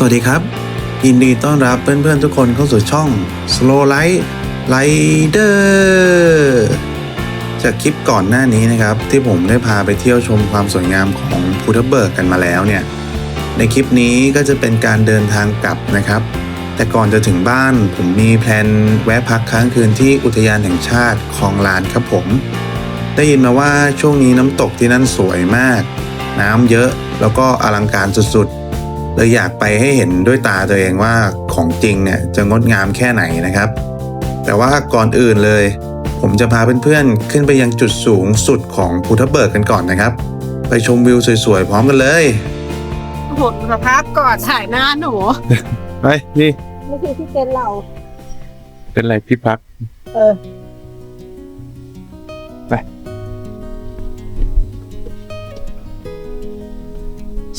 สวัสดีครับ ยินดีต้อนรับเพื่อนๆทุกคนเข้าสู่ช่อง Slow Light Rider จากคลิปก่อนหน้านี้นะครับ ที่ผมได้พาไปเที่ยวชมความสวยงามของพุทธเบิกกันมาแล้วเนี่ย ในคลิปนี้ก็จะเป็นการเดินทางกลับนะครับ แต่ก่อนจะถึงบ้านผมมีแพลนแวะพักค้างคืนที่อุทยานแห่งชาติคลองลานครับผม ได้ยินมาว่าช่วงนี้น้ำตกที่นั่นสวยมาก น้ำเยอะแล้วก็อลังการสุดๆ เลยอยากไปให้เห็นด้วยตาตัวเองว่าของจริงเนี่ยจะงดงามแค่ไหนนะครับ แต่ว่าก่อนอื่นเลย ผมจะพาเพื่อนๆขึ้นไปยังจุดสูงสุดของภูทับเบิกกันก่อนนะครับ ไปชมวิวสวยๆพร้อมกันเลยหดสภาพก่อนถ่ายหน้าหนูไปนี่นี่คือที่เป็นเรา เป็นไรพี่พัก เออ ไป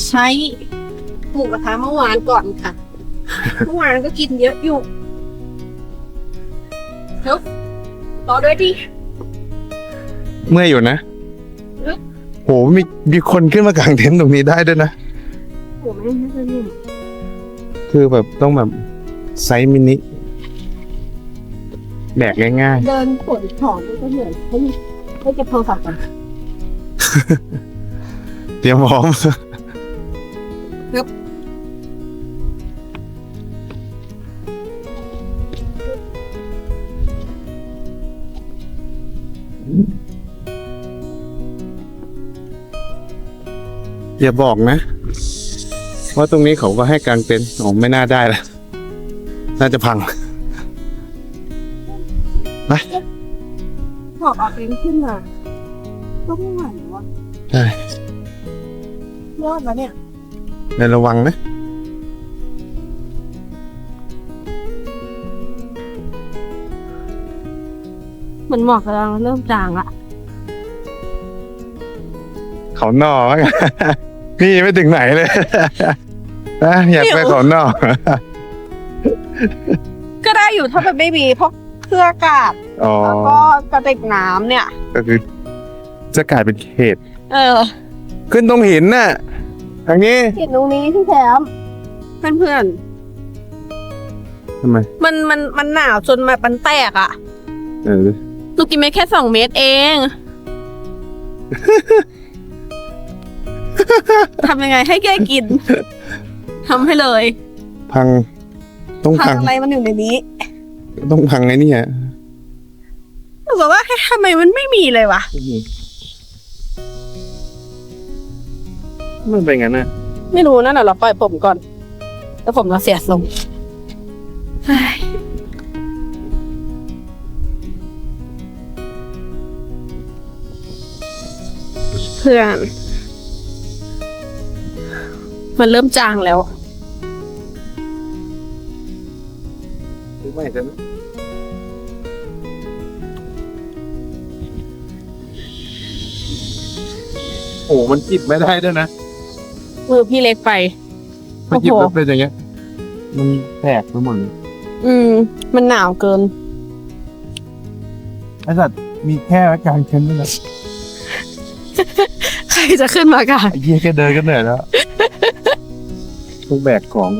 ใช้ หมูกระทะเมื่อวานก่อนค่ะ เมื่อวานก็กินเยอะอยู่เฮ้ยรอด้วยดิ เมื่อยอยู่นะเอ๊ะ โหมีมีคนขึ้นมากางเต็นท์ตรงนี้ได้ด้วยนะ โอ้ไม่น่าจะหนุ่มคือแบบต้องแบบไซส์มินิแบกง่ายเดินขนของก็เหนื่อยให้ให้เก็บโทรศัพท์ก่อนๆ เตรียมพร้อม อย่าบอกนะ ว่าตรงนี้เขาก็ให้กางเต็นท์อ๋อไม่น่าได้ละน่าจะพังหอบเอาเองขึ้นมาก็ไม่ไหววะใช่ยอดแล้วเนี่ยในระวังนะเหมือนหมอกกำลังเริ่มจางละเขาหนอมั้ง พี่ไม่ถึงไหนเลย นะอยากไปเขาหนอก็ได้อยู่ถ้ามันไม่มีพวกเครื่องอากาศอ๋อ แล้วก็กระติกน้ำเนี่ย ก็คือ จะกลายเป็นเขต เออขึ้นตรงหินน่ะทางนี้เห็นตรงนี้พี่แถมเพื่อนเพื่อนทำไม ๆมันมันมันหนาวจนแบบมันแตกอะ่ะเออ หนูกินไปแค่สองเม็ดเอง ทำยังไงให้แกกินทำให้เลยพัง ต้องพัพังงอะไรมันอยู่ในนี้ต้องพังไอ้นี่ฮะหนูบอกว่าให้ทำไมมันไม่มีเลยวะมันเป็นงั้นน่ะไม่รู้นั่นน่ะเราปล่อยผมก่อน แล้วผมเราเสียทรงเฮ้ยเพื่อน มันเริ่มจางแล้ว หรือไม่จะโอ้มันจิบไม่ได้ด้วยนะมือพี่เล็กไป มันจิบโอ้โหแล้วเป็นอย่างเงี้ย มันแตกไปหมดเลยอืม มันหนาวเกิน ไอ้สัตว์มีแค่กลางเต็นท์นั่นแหละใครจะขึ้นมากันไอ้เหี้ยแค่เดินก็เหนื่อยแล้ว ต้องแบกของ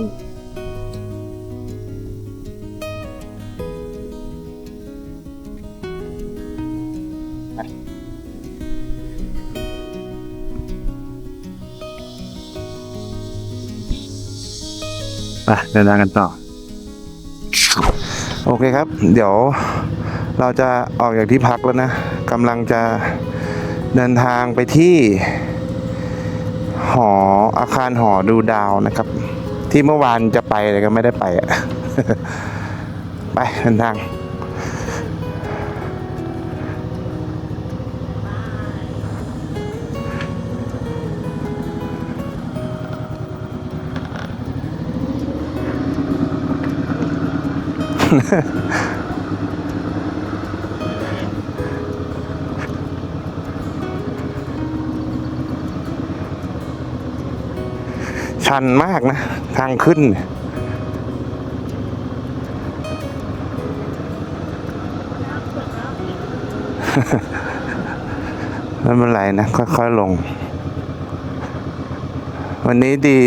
ไปเดินทางกันต่อ โอเคครับ เดี๋ยวเราจะออกจากที่พักแล้วนะกำลังจะเดินทางไปที่ หออาคารหอดูดาวนะครับ ที่เมื่อวานจะไปแต่ก็ไม่ได้ไปอะไปเดินทาง ชันมากนะ ทางขึ้นเนี่ยไม่เป็นไรนะ ค่อยๆลง วันนี้ดี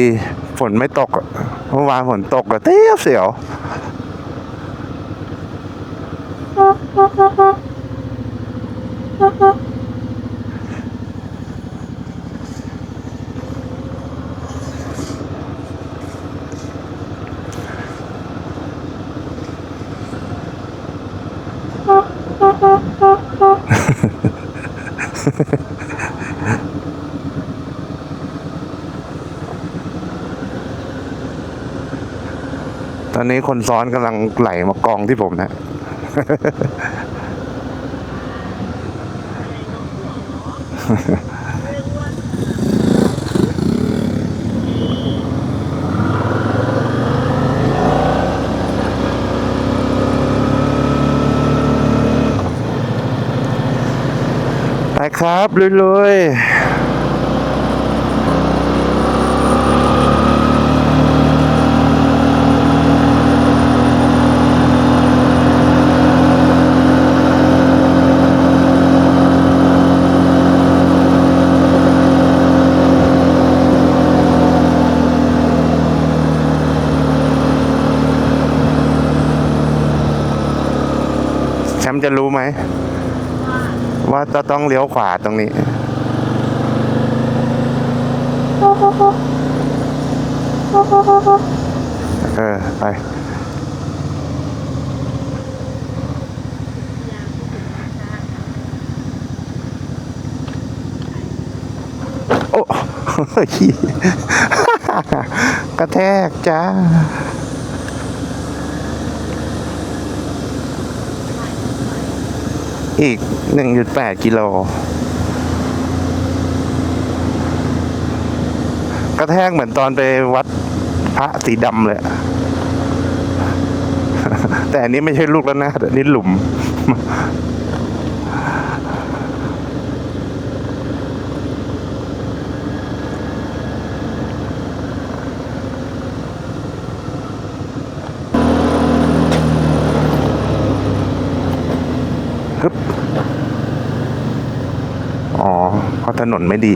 ฝนไม่ตกเมื่อวานฝนตกก็เตี้ยวเสียว อนนี้คนซ้อนกำลังไหลมากองที่ผมนะ ไปครับลุยๆ มป์จะรู้ไหม ว่าจะต้องเลี้ยวขวาตรงนี้ เออ ไป โอ้เฮ้กระแทกจ้า อีก 1.8 กิโล กระแทกเหมือนตอนไปวัดพระสีดำเลย แต่อันนี้ไม่ใช่ลูกแล้วนะแต่นนี้หลุม ฮึบ อ๋อ เพราะ ถนนไม่ดี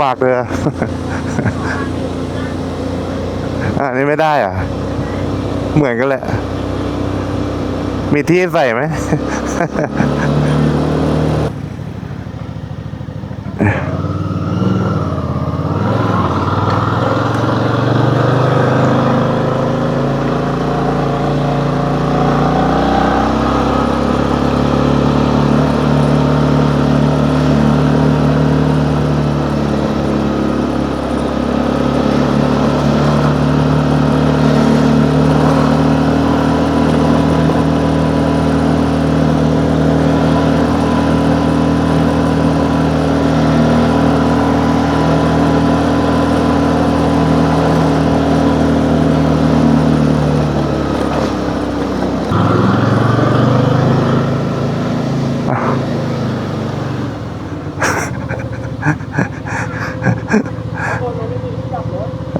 ฝากเลยอะอันนี้ไม่ได้อะ เหมือนกันแหละ มีที่ใส่ไหม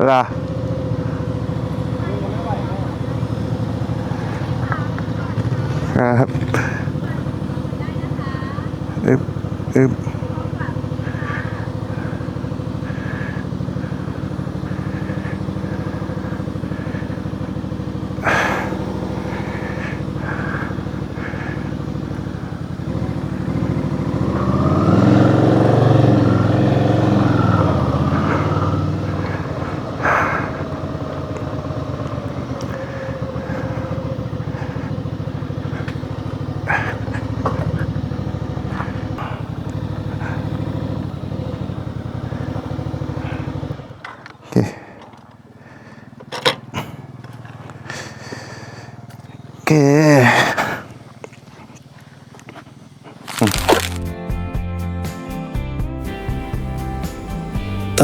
ล่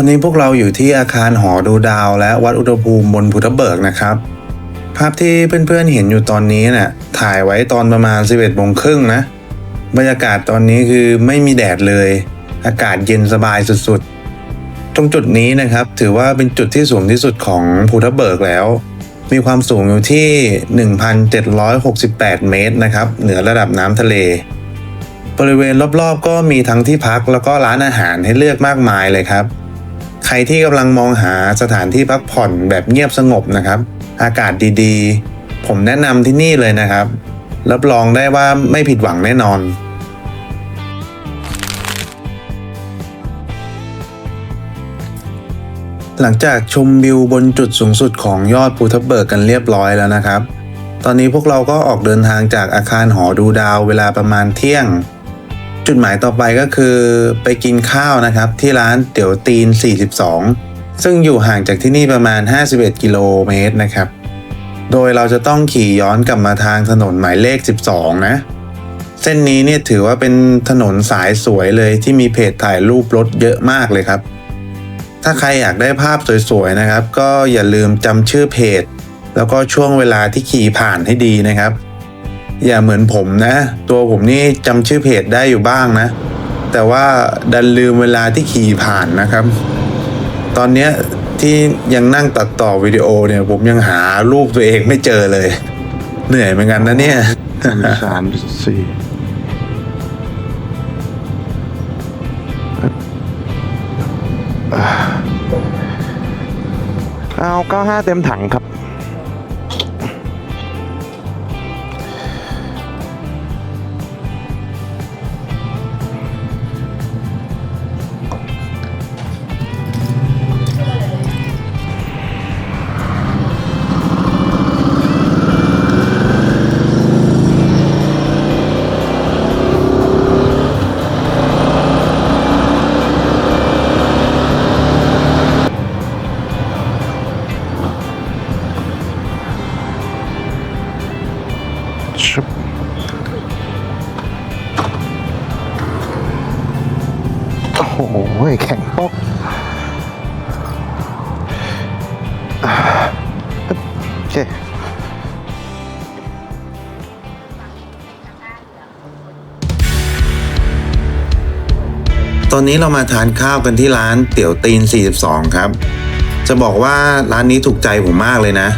อนนี้พวกเราอยู่ที่อาคารหอดูดาว และวัดอุณหภูมิบนพุทธเบิกนะครับ ภาพที่เพื่อนๆเห็นอยู่ตอนนี้เนี่ยถ่ายไว้ตอนประมาณ 11โมงครึ่งนะ บรรยากาศตอนนี้คือไม่มีแดดเลย อากาศเย็นสบายสุดๆ ตรงจุดนี้นะครับ ถือว่าเป็นจุดที่สูงที่สุดของภูทับเบิกแล้ว มีความสูงอยู่ที่ 1,768 เมตรนะครับ เหนือระดับน้ำทะเลบริเวณรอบๆ ก็มีทั้งที่พักแล้วก็ร้านอาหารให้เลือกมากมายเลยครับ ใครที่กำลังมองหาสถานที่พักผ่อนแบบเงียบสงบนะครับ อากาศดีๆ ผมแนะนำที่นี่เลยนะครับ รับรองได้ว่าไม่ผิดหวังแน่นอนหลังจากชมวิวบนจุดสูงสุดของยอดภูทับเบิกกันเรียบร้อยแล้วนะครับ ตอนนี้พวกเราก็ออกเดินทางจากอาคารหอดูดาวเวลาประมาณเที่ยง จุดหมายต่อไปก็คือไปกินข้าวนะครับ ที่ร้านเตี๋ยวตีน 42 ซึ่งอยู่ห่างจากที่นี่ประมาณ 51 กิโลเมตรนะครับ โดยเราจะต้องขี่ย้อนกลับมาทางถนนหมายเลข 12 นะ เส้นนี้เนี่ยถือว่าเป็นถนนสายสวยเลยที่มีเพจถ่ายรูปรถเยอะมากเลยครับ ถ้าใครอยากได้ภาพสวยๆนะครับ ก็อย่าลืมจำชื่อเพจ แล้วก็ช่วงเวลาที่ขี่ผ่านให้ดีนะครับ อย่าเหมือนผมนะ ตัวผมนี่จำชื่อเพจได้อยู่บ้างนะ แต่ว่าดันลืมเวลาที่ขี่ผ่านนะครับ ตอนเนี้ยที่ยังนั่งตัดต่อวิดีโอเนี่ย ผมยังหารูปตัวเองไม่เจอเลย เหนื่อยเหมือนกันนะเนี่ยสามสี่เอาเก้าห้าเต็มถังครับ ตอนนี้เรามาทานข้าวกันที่ร้านเตี๋ยวตีน 42 ครับ จะบอกว่าร้านนี้ถูกใจผมมากเลยนะ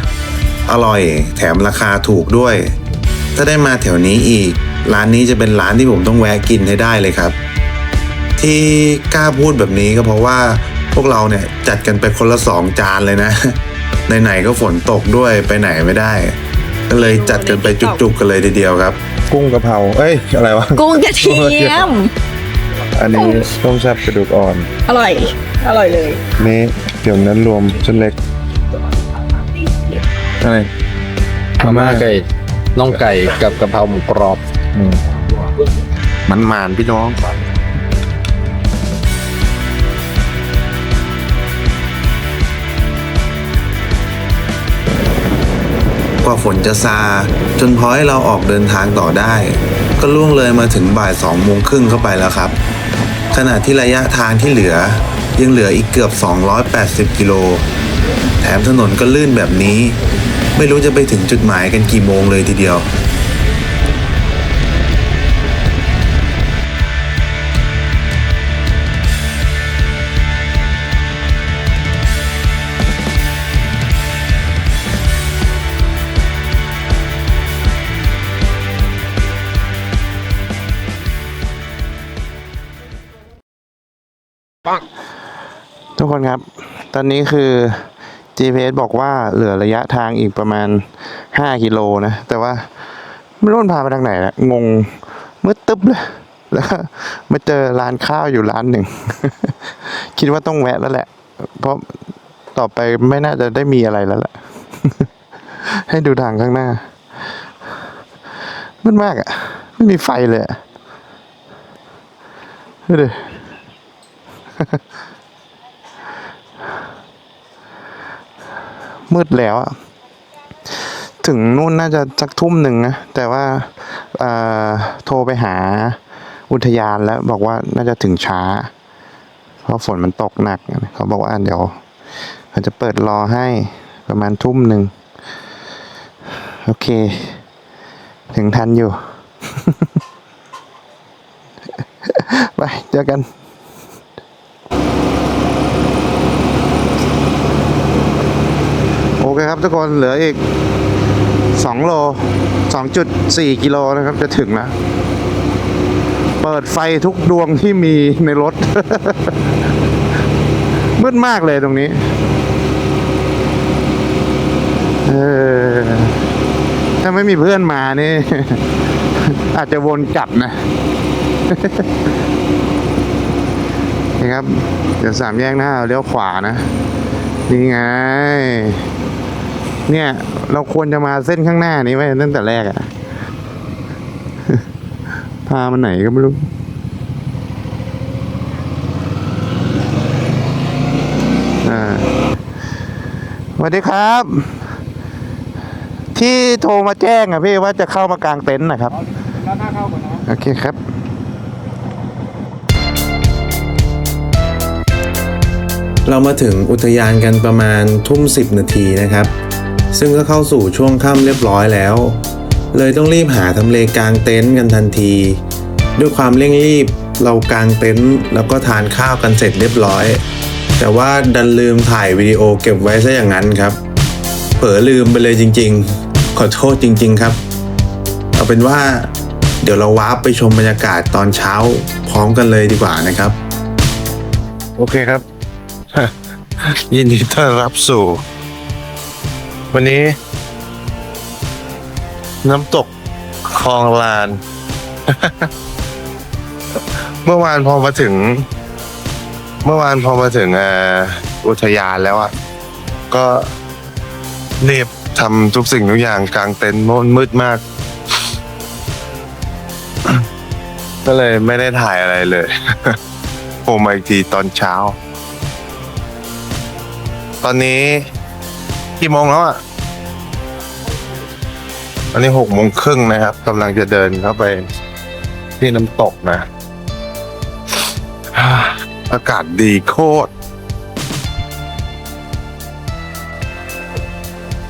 อร่อยแถมราคาถูกด้วย ถ้าได้มาแถวนี้อีก ร้านนี้จะเป็นร้านที่ผมต้องแวะกินให้ได้เลยครับ ที่กล้าพูดแบบนี้ก็เพราะว่าพวกเราเนี่ยจัดกันไปคนละสองจานเลยนะ ไหนๆก็ฝนตกด้วยไปไหนไม่ได้ ก็เลยจัดกันไปจุกๆกันเลยทีเดียวครับ กุ้งกะเพรา เอ้ย อะไรวะ กุ้งกระเทียม อันนี้ต้มแซ่บกระดูกอ่อน อร่อย อร่อยเลย นี่เดี๋ยวนั้นรวมชุดเล็กอะไรมาม่าไก่น่องไก่กับกะเพราหมูกรอบมันหมานพี่น้องกว่าฝนจะซา จนพอให้เราออกเดินทางต่อได้ ก็ล่วงเลยมาถึงบ่ายสองโมงครึ่งเข้าไปแล้วครับ ขณะที่ระยะทางที่เหลือยังเหลืออีกเกือบ 280 กิโล แถมถนนก็ลื่นแบบนี้ ไม่รู้จะไปถึงจุดหมายกันกี่โมงเลยทีเดียว ทุกคนครับ ตอนนี้คือ GPS บอกว่าเหลือระยะทางอีกประมาณ 5 กิโลนะ แต่ว่าไม่รู้มันพาไปทางไหนละงงมืดตึ๊บเลยแล้วก็มาเจอร้านข้าวอยู่ร้านหนึ่ง คิดว่าต้องแวะแล้วแหละ เพราะต่อไปไม่น่าจะได้มีอะไรแล้วแหละ ให้ดูทางข้างหน้ามืดมากอะ่ะ ไม่มีไฟเลยอะดูดิ มืดแล้วอะถึงนู่นน่าจะสักทุ่มหนึ่งนะ แต่ว่าโทรไปหาอุทยานแล้วบอกว่าน่าจะถึงช้า เพราะฝนมันตกหนัก เขาบอกว่าเดี๋ยวเขาจะเปิดรอให้ประมาณทุ่มหนึ่ง โอเค ถึงทันอยู่ ไปเจอกัน โอ เคครับทุกคนเหลืออีก 2 โล 2.4 กิโลนะครับจะถึงแล้ว เปิดไฟทุกดวงที่มีในรถ มืดมากเลยตรงนี้ เออ ถ้าไม่มีเพื่อนมานี่ อาจจะวนกลับนะนี่ครับ เดี๋ยวสามแยกหน้าเลี้ยวขวานะ นี่ไง เนี่ย เราควรจะมาเส้นข้างหน้านี้ไว้ตั้งแต่แรกอะพามันไหนก็ไม่รู้อ่าสวัสดีครับ ที่โทรมาแจ้งอะพี่ว่าจะเข้ามากางเต็นท์นะครับโอเคครับเรามาถึงอุทยานกันประมาณทุ่มสิบนาทีนะครับ ซึ่งก็เข้าสู่ช่วงค่ำเรียบร้อยแล้ว เลยต้องรีบหาทำเลกางเต็นท์กันทันที ด้วยความเร่งรีบเรากางเต็นท์แล้วก็ทานข้าวกันเสร็จเรียบร้อย แต่ว่าดันลืมถ่ายวิดีโอเก็บไว้ซะอย่างนั้นครับ เผลอลืมไปเลยจริง ๆ ขอโทษจริง ๆครับ เอาเป็นว่าเดี๋ยวเราวาร์ปไปชมบรรยากาศตอนเช้าพร้อมกันเลยดีกว่านะครับ โอเคครับ ยินดีต้อนรับสู่ วันนี้ น้ำตกคลองลาน เมื่อวานพอมาถึง เมื่อวานพอมาถึงอุทยานแล้วอะ ก็รีบทำทุกสิ่งทุกอย่างกลางเต็นท์มนมืดมาก ก็เลยไม่ได้ถ่ายอะไรเลยโผล่มาอีกทีตอนเช้า ตอนนี้ กี่โมงแล้วอะตอนนี้หกโมงครึ่งนะครับกำลังจะเดินเข้าไปที่น้ำตกนะ อากาศดีโคตร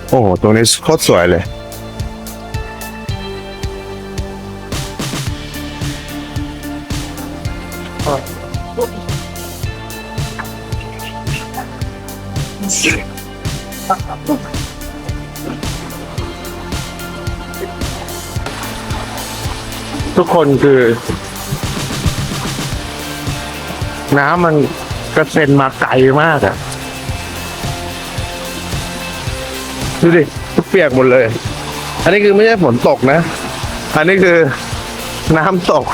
โอ้โหตรงนี้โคตรสวยเลย ทุกคนคือ น้ำมันกระเซ็นมาไกลมากอะดูดิทุกเปียกหมดเลย อันนี้คือไม่ใช่ฝนตกนะ อันนี้คือน้ำตก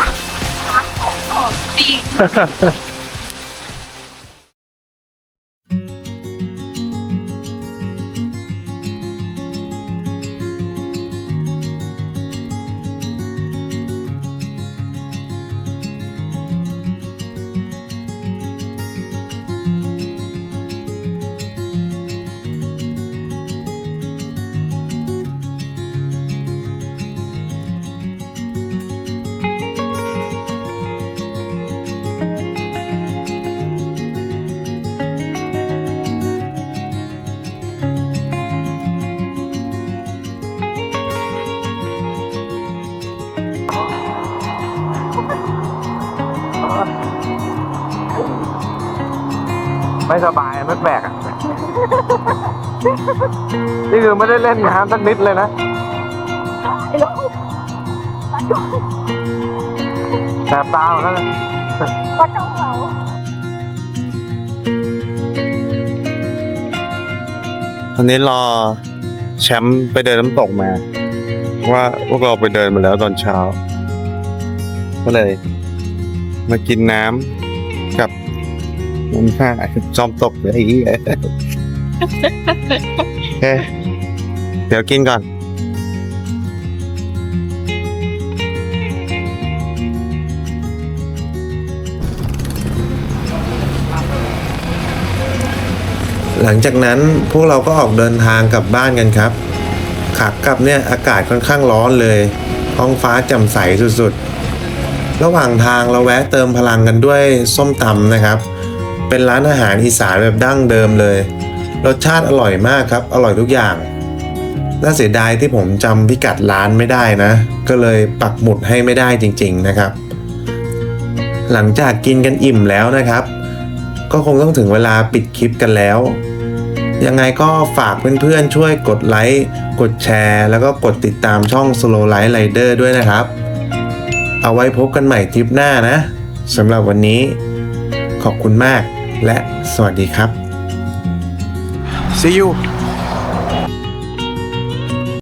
แปลกอะ นี่คือไม่ได้เล่นน้ำสักนิดเลยนะแสบตาหมดแล้วเนี่ยตอนนี้รอแชมป์ไปเดินน้ำตกมา ว่าพวกเราไปเดินมาแล้วตอนเช้า ก็เลย มากินน้ำกับ มันห้าจอมตกเลยไอ้เหี้ยเฮ้ยเดี๋ยวกินก่อน หลังจากนั้นพวกเราก็ออกเดินทางกลับบ้านกันครับ ขากลับเนี่ยอากาศค่อนข้างร้อนเลย ท้องฟ้าแจ่มใสสุดๆ ระหว่างทางเราแวะเติมพลังกันด้วยส้มตำนะครับ เป็นร้านอาหารอีสานแบบดั้งเดิมเลย รสชาติอร่อยมากครับ อร่อยทุกอย่าง น่าเสียดายที่ผมจำพิกัดร้านไม่ได้นะ ก็เลยปักหมุดให้ไม่ได้จริง ๆนะครับ หลังจากกินกันอิ่มแล้วนะครับ ก็คงต้องถึงเวลาปิดคลิปกันแล้ว ยังไงก็ฝากเพื่อนๆช่วยกดไลค์ กดแชร์ แล้วก็กดติดตามช่อง Slow Light Rider ด้วยนะครับ เอาไว้พบกันใหม่ทริปหน้านะสำหรับวันนี้ขอบคุณมาก และสวัสดีครับ see you